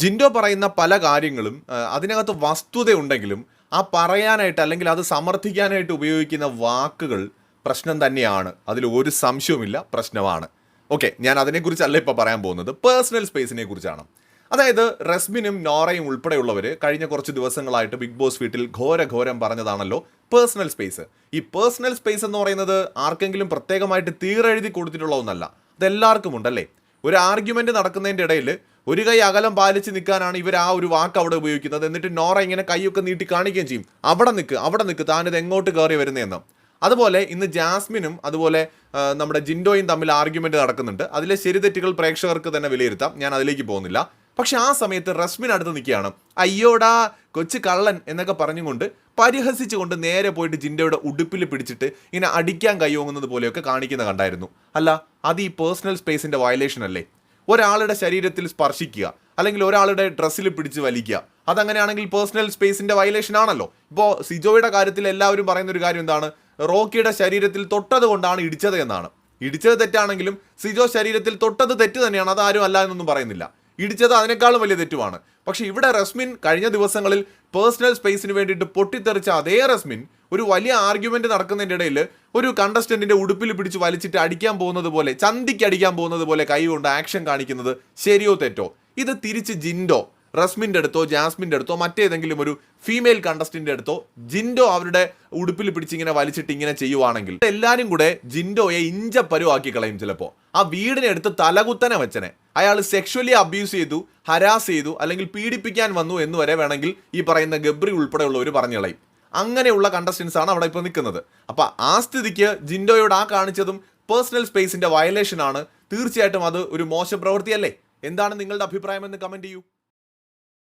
ജിൻഡോ പറയുന്ന പല കാര്യങ്ങളും അതിനകത്ത് വസ്തുതയുണ്ടെങ്കിലും ആ പറയാനായിട്ട് അല്ലെങ്കിൽ അത് സമർത്ഥിക്കാനായിട്ട് ഉപയോഗിക്കുന്ന വാക്കുകൾ പ്രശ്നം തന്നെയാണ്. അതിൽ ഒരു സംശയവുമില്ല പ്രശ്നമാണ്. ഓക്കെ ഞാൻ അതിനെക്കുറിച്ചല്ല ഇപ്പോൾ പറയാൻ പോകുന്നത്. പേഴ്സണൽ സ്പേസിനെ കുറിച്ചാണ്. അതായത് റസ്മിനും നോറയും ഉൾപ്പെടെയുള്ളവർ കഴിഞ്ഞ കുറച്ച് ദിവസങ്ങളായിട്ട് ബിഗ് ബോസ് വീട്ടിൽ ഘോരഘോരം പറഞ്ഞതാണല്ലോ പേഴ്സണൽ സ്പേസ്. ഈ പേഴ്സണൽ സ്പേസ് എന്ന് പറയുന്നത് ആർക്കെങ്കിലും പ്രത്യേകമായിട്ട് തീരെഴുതി കൊടുത്തിട്ടുള്ള ഒന്നല്ല. അതെല്ലാവർക്കും ഉണ്ടല്ലേ? ഒരു ആർഗ്യുമെന്റ് നടക്കുന്നതിന്റെ ഇടയിൽ ഒരു കൈ അകലം പാലിച്ച് നിൽക്കാനാണ് ഇവർ ആ ഒരു വാക്ക് അവിടെ ഉപയോഗിക്കുന്നത്. എന്നിട്ട് നോറ ഇങ്ങനെ കൈയൊക്കെ നീട്ടി കാണിക്കുകയും ചെയ്യും. അവിടെ നിൽക്ക് അവിടെ നിൽക്ക് താനിത് എങ്ങോട്ട് കയറി വരുന്നതെന്ന് അതുപോലെ ഇന്ന് ജാസ്മിനും അതുപോലെ നമ്മുടെ ജിൻഡോയും തമ്മിൽ ആർഗ്യുമെന്റ് നടക്കുന്നുണ്ട്. അതിലെ ശരിതെറ്റുകൾ പ്രേക്ഷകർക്ക് തന്നെ വിലയിരുത്താം. ഞാൻ അതിലേക്ക് പോകുന്നില്ല. പക്ഷെ ആ സമയത്ത് റസ്മിൻ അടുത്ത് നിൽക്കുകയാണ്. അയ്യോടാ കൊച്ചു കള്ളൻ എന്നൊക്കെ പറഞ്ഞുകൊണ്ട് പരിഹസിച്ചുകൊണ്ട് നേരെ പോയിട്ട് ജിൻഡോയുടെ ഉടുപ്പിൽ പിടിച്ചിട്ട് ഇങ്ങനെ അടിക്കാൻ കൈയോങ്ങുന്നത് പോലെയൊക്കെ കാണിക്കുന്ന കണ്ടായിരുന്നു. അല്ല അത് ഈ പേഴ്സണൽ സ്പേസിന്റെ വയലേഷൻ അല്ലേ? ഒരാളുടെ ശരീരത്തിൽ സ്പർശിക്കുക അല്ലെങ്കിൽ ഒരാളുടെ ഡ്രസ്സിൽ പിടിച്ച് വലിക്കുക. അതങ്ങനെയാണെങ്കിൽ പേഴ്സണൽ സ്പേസിന്റെ വയലേഷൻ ആണല്ലോ. ഇപ്പോൾ സിജോയുടെ കാര്യത്തിൽ എല്ലാവരും പറയുന്ന ഒരു കാര്യം എന്താണ്? റോക്കിയുടെ ശരീരത്തിൽ തൊട്ടത് കൊണ്ടാണ് ഇടിച്ചത് എന്നാണ്. ഇടിച്ചത് തെറ്റാണെങ്കിലും സിജോ ശരീരത്തിൽ തൊട്ടത് തെറ്റ് തന്നെയാണ് അതാരും അല്ല എന്നൊന്നും പറയുന്നില്ല. ഇടിച്ചത് അതിനേക്കാളും വലിയ തെറ്റുമാണ് പക്ഷേ ഇവിടെ റസ്മിൻ കഴിഞ്ഞ ദിവസങ്ങളിൽ പേഴ്സണൽ സ്പേസിന് വേണ്ടിയിട്ട് പൊട്ടിത്തെറിച്ച അതേ റസ്മിൻ ഒരു വലിയ ആർഗ്യുമെന്റ് നടക്കുന്നതിന്റെ ഇടയിൽ ഒരു കണ്ടസ്റ്റന്റിന്റെ ഉടുപ്പിൽ പിടിച്ച് വലിച്ചിട്ട് അടിക്കാൻ പോകുന്നത് പോലെ ചന്തിക്ക് അടിക്കാൻ പോകുന്നത് പോലെ കൈകൊണ്ട് ആക്ഷൻ കാണിക്കുന്നത് ശരിയോ തെറ്റോ? ഇത് തിരിച്ച് ജിൻഡോ റസ്മിന്റെ അടുത്തോ ജാസ്മിന്റെ അടുത്തോ മറ്റേതെങ്കിലും ഒരു ഫീമെയിൽ കണ്ടസ്റ്റിന്റെ അടുത്തോ ജിൻഡോ അവരുടെ ഉടുപ്പിൽ പിടിച്ച് ഇങ്ങനെ വലിച്ചിട്ട് ഇങ്ങനെ ചെയ്യുവാണെങ്കിൽ എല്ലാവരും കൂടെ ജിൻഡോയെ ഇഞ്ചപ്പരുവാക്കി കളയും ചിലപ്പോൾ ആ വീടിനെടുത്ത് തലകുത്തനെ വെച്ചനെ. അയാൾ സെക്ഷുവലി അബ്യൂസ് ചെയ്തു ഹരാസ് ചെയ്തു അല്ലെങ്കിൽ പീഡിപ്പിക്കാൻ വന്നു എന്ന് വരെ വേണമെങ്കിൽ ഈ പറയുന്ന ഗബ്രി ഉൾപ്പെടെയുള്ളവർ പറഞ്ഞു കളയും. അങ്ങനെയുള്ള കണ്ടസ്റ്റൻസ് ആണ് അവിടെ ഇപ്പോൾ നിൽക്കുന്നത്. അപ്പോൾ ആ സ്ഥിതിക്ക് ജിൻഡോയോട് ആ കാണിച്ചതും പേഴ്സണൽ സ്പേസിന്റെ വയലേഷൻ ആണ്. തീർച്ചയായിട്ടും അത് ഒരു മോശം പ്രവൃത്തിയല്ലേ? എന്താണ് നിങ്ങളുടെ അഭിപ്രായം എന്ന് കമന്റ് ചെയ്യൂ.